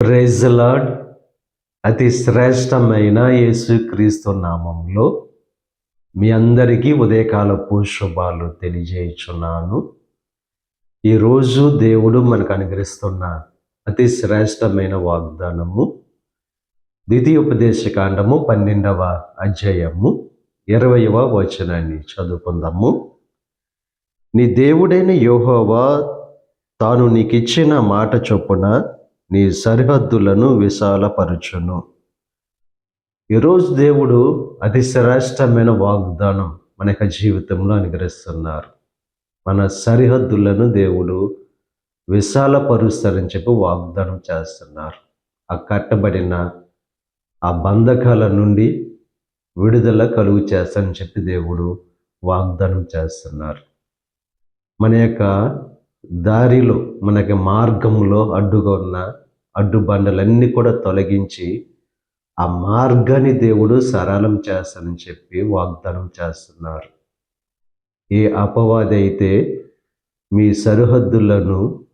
Praise అతి శ్రేష్టమైన యేసుక్రీస్తు నామంలో మీ అందరికీ ఉదయకాలపు శుభాలు తెలియజేయుచున్నాను. ఈరోజు దేవుడు మనకు అనుగ్రహిస్తున్న అతి శ్రేష్టమైన వాగ్దానము ద్వితీయోపదేశకాండము పన్నెండవ అధ్యాయము ఇరవయవ వచనాన్ని చదువుకుందాము. నీ దేవుడైన యోహోవా తాను నీకిచ్చిన మాట చొప్పున నీ సరిహద్దులను విశాలపరచును. ఈరోజు దేవుడు అతి శ్రేష్టమైన వాగ్దానం మన యొక్క జీవితంలో అనుగ్రహిస్తున్నారు. మన సరిహద్దులను దేవుడు విశాలపరుస్తారని చెప్పి వాగ్దానం చేస్తున్నారు. ఆ కట్టబడిన ఆ బంధకాల నుండి విడుదల కలుగు చేస్తానని చెప్పి దేవుడు వాగ్దానం చేస్తున్నారు. మన యొక్క దారిలో మనకి మార్గంలో అడ్డుగా ఉన్న అడ్డుబండలన్నీ కూడా తొలగించి ఆ మార్గాన్ని దేవుడు సరళం చేస్తానని చెప్పి వాగ్దానం చేస్తున్నారు. ఏ అపవాది అయితే మీ సరిహద్దులను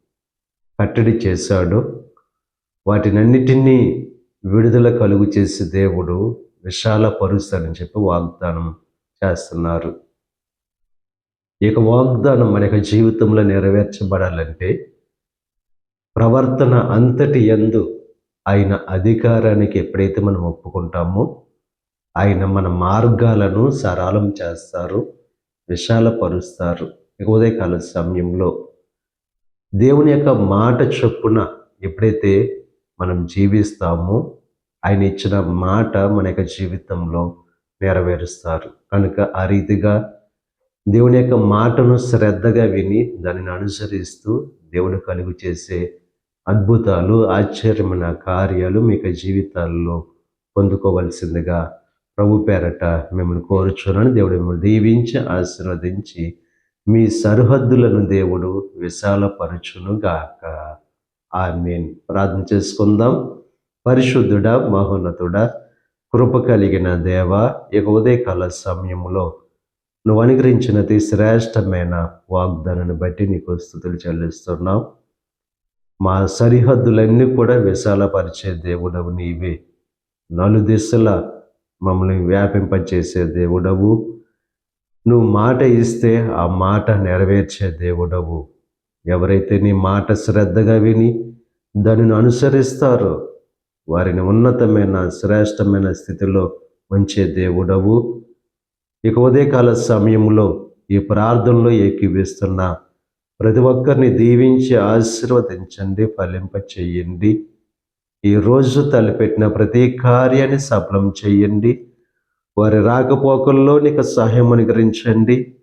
కట్టడి చేశాడో వాటినన్నిటినీ విడుదల కలుగు చేసి దేవుడు విశాల పరుస్తానని చెప్పి వాగ్దానం చేస్తున్నారు. ఇక వాగ్దానం మన యొక్క జీవితంలో నెరవేర్చబడాలంటే ప్రవర్తన అంతటి ఎందు ఆయన అధికారానికి ఎప్పుడైతే మనం ఒప్పుకుంటామో ఆయన మన మార్గాలను సరళం చేస్తారు విశాలపరుస్తారు. ఇక ఉదయకాల సమయంలో దేవుని యొక్క మాట చొప్పున ఎప్పుడైతే మనం జీవిస్తామో ఆయన ఇచ్చిన మాట మన యొక్క జీవితంలో నెరవేరుస్తారు. కనుక ఆ రీతిగా దేవుని యొక్క మాటను శ్రద్ధగా విని దానిని అనుసరిస్తూ దేవుడు కలుగు చేసే అద్భుతాలు ఆశ్చర్యమైన కార్యాలు మీకు జీవితాల్లో పొందుకోవలసిందిగా ప్రభు పేరట మిమ్మల్ని కోరుచున్నాను. దేవుడు మిమ్మల్ని దీవించి ఆశీర్వదించి మీ సరిహద్దులను దేవుడు విశాలపరచునుగాక. ఆమెన్. ప్రార్థన చేసుకుందాం. పరిశుద్ధుడ మహోన్నతుడ కృప కలిగిన దేవ ఇక ఉదయకాల సమయంలో నువ్వు అనుగ్రహించినది శ్రేష్టమైన వాగ్దానాన్ని బట్టి నీకు స్థుతులు చెల్లిస్తున్నావు మా సరిహద్దులన్నీ కూడా విశాలపరిచే దేవుడవు నీవే. నలు దిశల మమ్మల్ని వ్యాపింపచేసే దేవుడవు. నువ్వు మాట ఇస్తే ఆ మాట నెరవేర్చే దేవుడవు. ఎవరైతే నీ మాట శ్రద్ధగా విని దానిని అనుసరిస్తారో వారిని ఉన్నతమైన శ్రేష్టమైన స్థితిలో ఉంచే దేవుడవు. ఇక ఉదయకాల సమయంలో ఈ ప్రార్థనలో ఏకీవిస్తున్న ప్రతి ఒక్కరిని దీవించి ఆశీర్వదించండి ఫలింప చెయ్యండి ఈరోజు తలపెట్టిన ప్రతి కార్యాన్ని సఫలం చెయ్యండి వారి రాకపోకల్లో నీకు సహాయం అనుగ్రహించండి.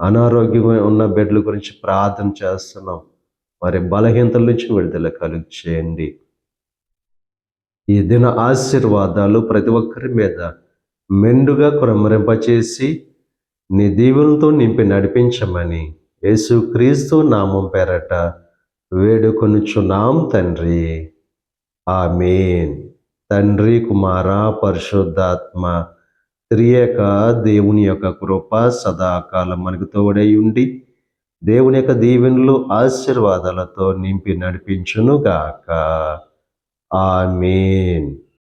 అనారోగ్యం ఉన్న బెడ్ల గురించి ప్రార్థన చేస్తున్నాం. వారి బలహీనతల నుంచి విడుదల కలుగు చేయండి. ఈ దిన ఆశీర్వాదాలు ప్రతి ఒక్కరి మీద మెండుగా కురమరింపచేసి నీ దీవులతో నింపి నడిపించమని యేసుక్రీస్తు నామం పేరట వేడుకొనుచున్నాం తండ్రి. ఆమెన్. తండ్రి కుమార పరిశుద్ధాత్మ త్రియక దేవుని యొక్క కృప సదాకాలం మనకు తోడై ఉండి దేవుని యొక్క దీవెనలు ఆశీర్వాదాలతో నింపి నడిపించునుగాక. ఆమెన్.